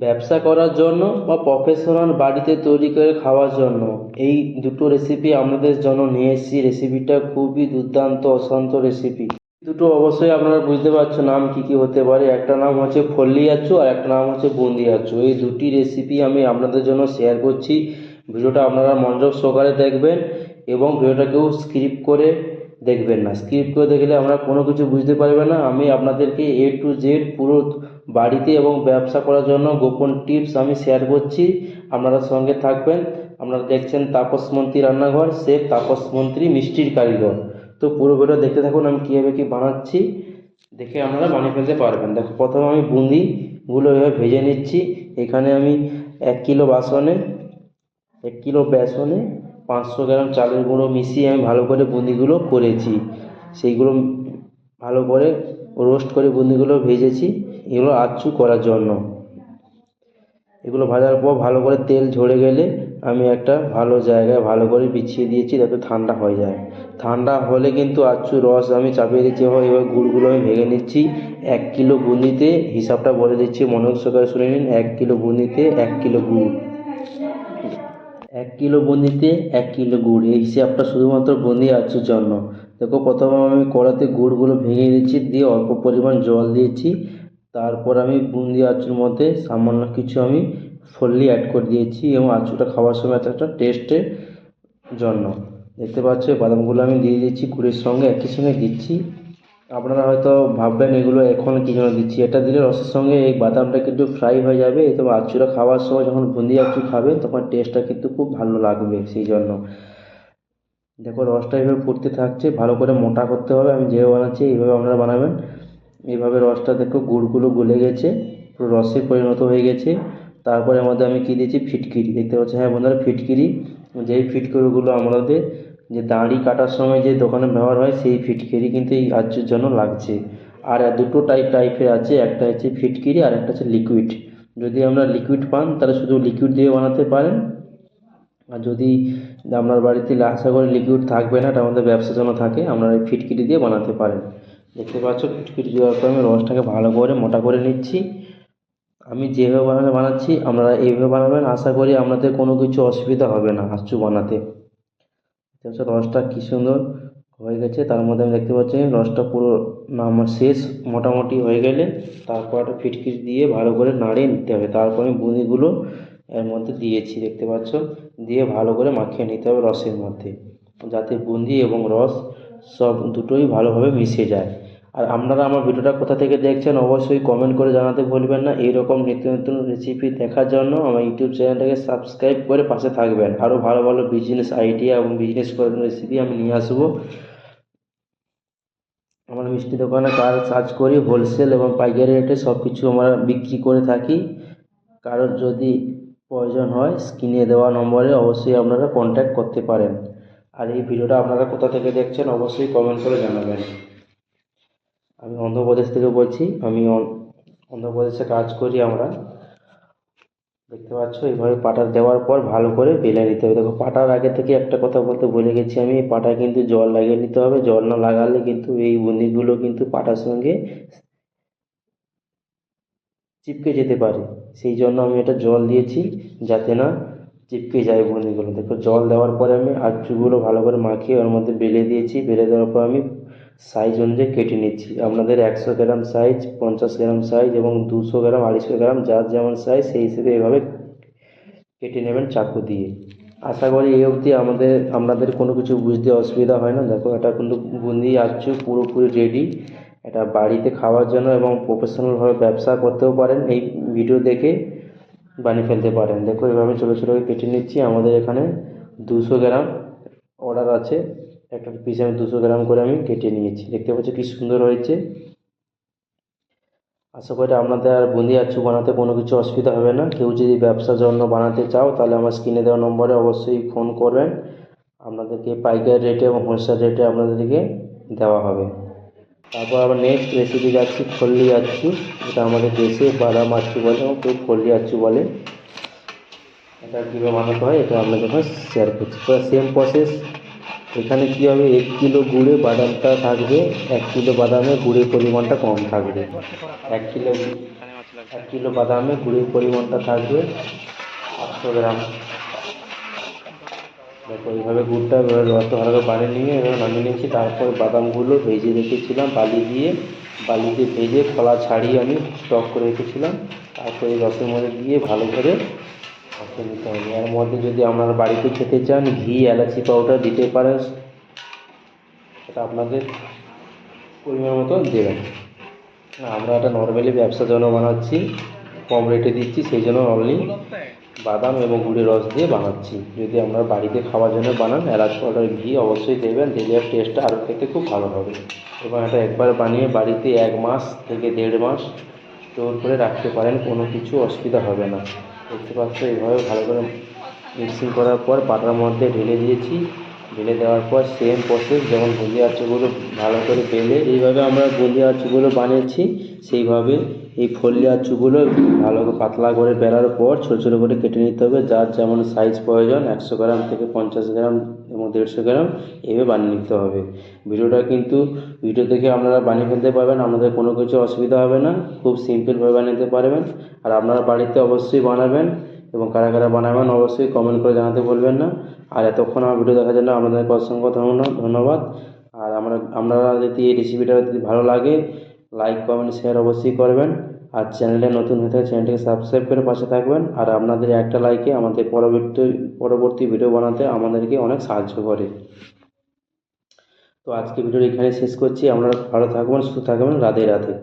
ব্যবসা করার জন্য বা প্রফেশনাল বাড়িতে তৈরি করে খাওয়ার জন্য। এই দুটো রেসিপি আমাদের জন্য নিয়ে এসেছি। রেসিপিটা খুবই দুর্দান্ত অশান্ত রেসিপি দুটো অবশ্যই আপনারা বুঝতে পারছ নাম কি কি হতে পারে। একটা নাম হচ্ছে ফল্লি আচু আর একটা নাম হচ্ছে বুন্দি আচু এই দুটি রেসিপি আমি আপনাদের জন্য শেয়ার করছি। ভিডিওটা আপনারা মনোযোগ সহকারে দেখবেন এবং ভিডিওটাকেও স্ক্রিপ্ট করে দেখবেন না। স্ক্রিপ্ট করে দেখলে আমরা কোনো কিছু বুঝতে পারবে না। আমি আপনাদেরকে এ টু জেড পুরো বাড়িতে এবং ব্যবসা করার জন্য গোপন টিপস আমি শেয়ার করছি। আপনারা সঙ্গে থাকবেন। আপনারা দেখছেন তাপস মন্ত্রী রান্নাঘর শেফ তাপস মন্ত্রী মিষ্টির কারিগর। তো পুরো ভিডিও দেখতে থাকুন, আমি কীভাবে কী বানাচ্ছি। দেখে আপনারা বানিয়ে ফেলতে পারবেন। দেখো, প্রথমে আমি বুন্দিগুলো এভাবে ভেজে নিচ্ছি। এখানে আমি এক কিলো বাসনে, এক কিলো বেসনে পাঁচশো গ্রাম চালের গুঁড়ো মিশিয়ে আমি ভালো করে বুন্দিগুলো করেছি। সেইগুলো ভালো করে রোস্ট করে বুন্দিগুলো ভেজেছি। এগুলো আচ্ছু করার জন্য। এগুলো ভাজার পর ভালো করে তেল ঝরে গেলে আমি একটা ভালো জায়গায় ভালো করে বিছিয়ে দিয়েছি যাতে ঠান্ডা হয়ে যায়। ঠান্ডা হলে কিন্তু আচ্ছু রস আমি চাপিয়ে দিচ্ছি এবার এবার গুড়গুলো আমি ভেঙে নিচ্ছি। এক কিলো বুন্দিতে হিসাবটা বলে দিচ্ছি। মনোযোগ সহকারে শুনে নিন, এক কিলো বুন্দিতে এক কিলো গুড়। এক কিলো বুন্দিতে এক কিলো গুড়। এই হিসাবটা শুধুমাত্র বুন্দি আচ্ছুর জন্য। দেখো, প্রথমে আমি কড়াতে গুড়গুলো ভেঙে দিচ্ছি দিয়ে অল্প পরিমাণ জল দিয়েছি। তারপর আমি বুন্দি আঁচুর মধ্যে সামান্য কিছু আমি ফল্লি অ্যাড করে দিয়েছি এবং আঁচুটা খাওয়ার সময় একটা টেস্টের জন্য। দেখতে পাচ্ছ বাদামগুলো আমি দিয়ে দিচ্ছি গুড়ের সঙ্গে একই সঙ্গে দিচ্ছি। আপনারা হয়তো ভাববেন, এগুলো এখন কী জন্য দিচ্ছি? এটা দিলে রসের সঙ্গে এই বাদামটা কিন্তু ফ্রাই হয়ে যাবে। তো আঁচুটা খাওয়ার সময় যখন বুন্দি আঁচু খাবে, তখন টেস্টটা কিন্তু খুব ভালো লাগবে সেই জন্য দেখো, রসটা এইভাবে ফুটতে থাকছে, ভালো করে মোটা করতে হবে। আমি যেভাবে বানাচ্ছি, এইভাবে আপনারা বানাবেন। এইভাবে রসটা দেখো গুড়গুলো গলে গেছে, পুরো রসে পরিণত হয়ে গেছে। তারপরে আমাদের আমি কী দিয়েছি? ফিটকিরি। দেখতে পাচ্ছি? হ্যাঁ বন্ধুরা, ফিটকিরি। যেই ফিটকিরিগুলো আমাদের যে দাড়ি কাটার সময় যে দোকানে ব্যবহার হয়, সেই ফিটকিরি কিন্তু এই আচুর জন্য লাগছে। আর দুটো টাইপ টাইপের আছে। একটা হচ্ছে ফিটকিরি আর একটা হচ্ছে লিকুইড যদি আমরা লিকুইড পান, তাহলে শুধু লিকুইড দিয়ে বানাতে পারেন। আর যদি আপনার বাড়িতে আশা করি লিকুইড থাকবে না এটা আমাদের ব্যবসার জন্য থাকে, আপনারা এই ফিটকিরি দিয়ে বানাতে পারেন। দেখতে পাচ্ছ, ফিটকিরি দেওয়ার পর আমি রসটাকে ভালো করে মোটা করে নিচ্ছি। আমি যেভাবে বানালে বানাচ্ছি, আপনারা এইভাবে বানাবেন। আশা করি আপনাদের কোনো কিছু অসুবিধা হবে না আচ্ছু বানাতে। দেখতে পাচ্ছ রসটা কী সুন্দর হয়ে গেছে, তার মধ্যে আমি দেখতে পাচ্ছি রসটা পুরো আমার শেষ মোটামুটি হয়ে গেলে তারপর একটা ফিটকিট দিয়ে ভালো করে নাড়িয়ে নিতে হবে। তারপর আমি বুঁদিগুলো এর মধ্যে দিয়েছি, দেখতে পাচ্ছ? দিয়ে ভালো করে মাখিয়ে নিতে হবে রসের মধ্যে। যাতে বুঁদি এবং রস সব দুটোই ভালোভাবে মিশে যায়। আর আপনারা আমার ভিডিওটা কোথা থেকে দেখছেন অবশ্যই কমেন্ট করে জানাতে ভুলবেন না। এইরকম নিত্য নতুন রেসিপি দেখার জন্য আমার ইউটিউব চ্যানেলটাকে সাবস্ক্রাইব করে পাশে থাকবেন। আরও ভালো ভালো বিজনেস আইডিয়া এবং বিজনেস রেসিপি আমি নিয়ে আসব। আমার মিষ্টি দোকানে কাজ কাজ করি হোলসেল এবং পাইকারি রেটে সব কিছু আমরা বিক্রি করে থাকি। কারোর যদি প্রয়োজন হয় স্ক্রিনে দেওয়া নম্বরে অবশ্যই আপনারা কন্ট্যাক্ট করতে পারেন। আর এই ভিডিওটা আপনারা কোথা থেকে দেখছেন অবশ্যই কমেন্ট করে জানাবেন। আমি অন্ধ্রপ্রদেশ থেকে বলছি, আমি অন- অন্ধ্রপ্রদেশে কাজ করি আমরা। দেখতে পাচ্ছ, এইভাবে পাটা দেওয়ার পর ভালো করে বেলে নিতে হবে। দেখো, পাটার আগে থেকে একটা কথা বলতে ভুলে গেছি আমি পাটায় কিন্তু জল লাগিয়ে নিতে হবে। জল না লাগালে কিন্তু এই বুন্দিগুলো কিন্তু পাটার সঙ্গে চিপকে যেতে পারে। সেই জন্য আমি এটা জল দিয়েছি যাতে না চিপকে যায় বুন্দিগুলো। দেখো, জল দেওয়ার পরে আমি আঁচুগুলো ভালো করে মাখিয়ে ওর মধ্যে বেলে দিয়েছি। বেলে দেওয়ার পর আমি সাইজ অনুযায়ী কেটে নিচ্ছি। আপনাদের একশো গ্রাম সাইজ পঞ্চাশ গ্রাম সাইজ এবং দুশো গ্রাম, আড়াইশো গ্রাম, যার যেমন সাইজ সেই হিসেবে এভাবে কেটে নেবেন চাকু দিয়ে। আশা করি এই অবধি আমাদের, আপনাদের কোনো কিছু বুঝতে অসুবিধা হয় না। দেখো, এটা কিন্তু বুন্দি আচ্ছু পুরোপুরি রেডি এটা বাড়িতে খাওয়ার জন্য এবং প্রফেশনালভাবে ব্যবসা করতেও পারেন। এই ভিডিও দেখে বানিয়ে ফেলতে পারেন। দেখো, এভাবে ছোটো ছোটো কেটে নিচ্ছি। আমাদের এখানে দুশো গ্রাম অর্ডার আছে। একটা পিস আমি দুশো গ্রাম করে আমি কেটে নিয়েছি। দেখতে পাচ্ছ কি সুন্দর হয়েছে। আশা করি আপনাদের আর বুন্দি আচ্ছু বানাতে কোনো কিছু অসুবিধা হবে না। কেউ যদি ব্যবসার জন্য বানাতে চাও, তাহলে আমার স্ক্রিনে দেওয়া নম্বরে অবশ্যই ফোন করবেন। আপনাদেরকে পাইকারি রেটে এবং হোলসেল রেটে আপনাদেরকে দেওয়া হবে। তারপর আবার নেক্সট রেসিপি যাচ্ছি ফল্লি আচ্ছু এটা আমাদের দেশে বাদাম আচ্ছু বলে এবং কেউ ফল্লি আচ্ছু বলে। এটা কীভাবে বানাতে হয়, এটা আপনাদের শেয়ার করছি। সেম প্রসেস এখানে কী হবে? এক কিলো গুড়ে বাদামটা থাকবে, এক কিলো বাদামে গুড়ের পরিমাণটা কম থাকবে। এক কিলো এক কিলো বাদামে গুড়ির পরিমাণটা থাকবে আটশো গ্রাম। দেখো, এইভাবে গুড়টা রত হালকা বানিয়ে নিয়ে এবার নামিয়ে নিয়েছি তারপর বাদামগুলো ভেজে রেখেছিলাম, বালি দিয়ে। বালিতে ভেজে খোলা ছাড়িয়ে আমি স্টক করে রেখেছিলাম। তারপর রসের মধ্যে দিয়ে ভালো করে মাখিয়ে নিতে হবে এর মধ্যে যদি আপনারা বাড়িতে খেতে চান, ঘি, এলাচি পাউডার দিতে পারেন, সেটা আপনাদের পরিমাণ মতো দেবেন। আমরা এটা নর্মালি ব্যবসার জন্য বানাচ্ছি, কম রেটে দিচ্ছি, সেই জন্য অনলি বাদাম এবং গুড়ের রস দিয়ে বানাচ্ছি। যদি আপনারা বাড়িতে খাওয়ার জন্য বানান, এলাচ পাউডার, ঘি অবশ্যই দেবেন, দিলে টেস্টটা আরও খেতে খুব ভালো হবে। এবং এটা একবার বানিয়ে বাড়িতে এক মাস থেকে দেড় মাস স্টোর করে রাখতে পারেন, কোনো কিছু অসুবিধা হবে না। দেখতে পাচ্ছ এইভাবে ভালো করে মিক্সিং করার পর পাটার মধ্যে ঢেলে দিয়েছি। ঢেলে দেওয়ার পর সেম প্রসেস যেমন বুঁদি আচুগুলো ভালো করে বেলে, এইভাবে আমরা বুঁদি আচুগুলো বানিয়েছি, সেইভাবে এই ফল্লি আচুগুলো ভালো করে পাতলা করে বেলার পর ছোটো ছোটো করে কেটে নিতে হবে। যার যেমন সাইজ প্রয়োজন একশো গ্রাম থেকে পঞ্চাশ গ্রাম এবং দেড়শো গ্রাম এভাবে বানিয়ে নিতে হবে। ভিডিওটা কিন্তু ভিডিও দেখে আপনারা বানিয়ে ফেলতে পারবেন আমাদের কোনো কিছু অসুবিধা হবে না। খুব সিম্পলভাবে বানিয়ে নিতে পারবেন। আর আপনারা বাড়িতে অবশ্যই বানাবেন এবং কারা কারা বানাবেন অবশ্যই কমেন্ট করে জানাতে বলবেন না। আর এতক্ষণ আমার ভিডিও দেখার জন্য আপনাদেরকে অসংখ্য ধন্য- ধন্যবাদ। আর আমরা, আপনারা যদি এই রেসিপিটা যদি ভালো লাগে লাইক কমেন্ট শেয়ার অবশ্যই করবেন। আর চ্যানেলে নতুন হয়ে থাকে চ্যানেলটিকে সাবস্ক্রাইব করে পাশে থাকবেন। আর আপনাদের একটা লাইকে আমাদের পরবর্তী পরবর্তী ভিডিও বানাতে আমাদেরকে অনেক সাহায্য করে। তো আজকে ভিডিও এখানে শেষ করছি। আপনারা ভালো থাকবেন, সুস্থ থাকবেন। রাধে রাধে।